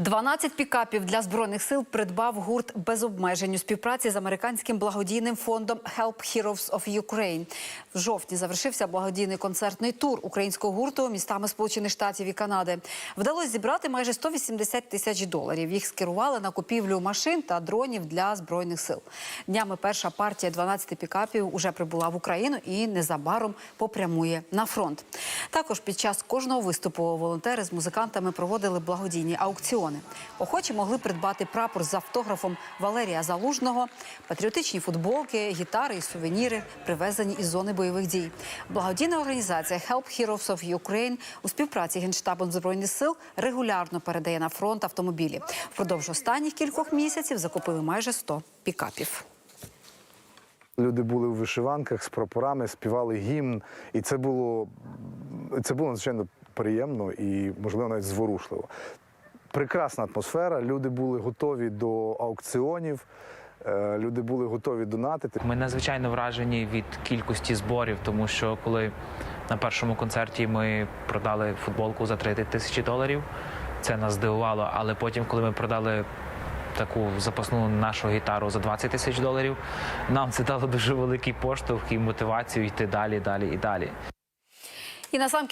12 пікапів для збройних сил придбав гурт без обмежень у співпраці з американським благодійним фондом Help Heroes of Ukraine. В жовтні завершився благодійний концертний тур українського гурту містами Сполучених Штатів і Канади. Вдалося зібрати майже 180 тисяч доларів. Їх скерували на купівлю машин та дронів для збройних сил. Днями перша партія 12 пікапів уже прибула в Україну і незабаром попрямує на фронт. Також під час кожного виступу волонтери з музикантами проводили благодійні аукціони. Охочі могли придбати прапор з автографом Валерія Залужного, патріотичні футболки, гітари і сувеніри, привезені із зони бойових дій. Благодійна організація Help Heroes of Ukraine у співпраці Генштабом збройних сил регулярно передає на фронт автомобілі. Впродовж останніх кількох місяців закупили майже 100 пікапів. Люди були в вишиванках з прапорами, співали гімн, і це було це було надзвичайно приємно і, можливо, навіть зворушливо. Прекрасна атмосфера. Люди були готові до аукціонів, е, люди були готові донатити. Ми надзвичайно вражені від кількості зборів, тому що коли на першому концерті ми продали футболку за 30 тисячі доларів, це нас здивувало. Але потім, коли ми продали таку запасну нашу гітару за 20 тисяч доларів, нам це дало дуже великий поштовх і мотивацію йти далі, далі і далі. І на сам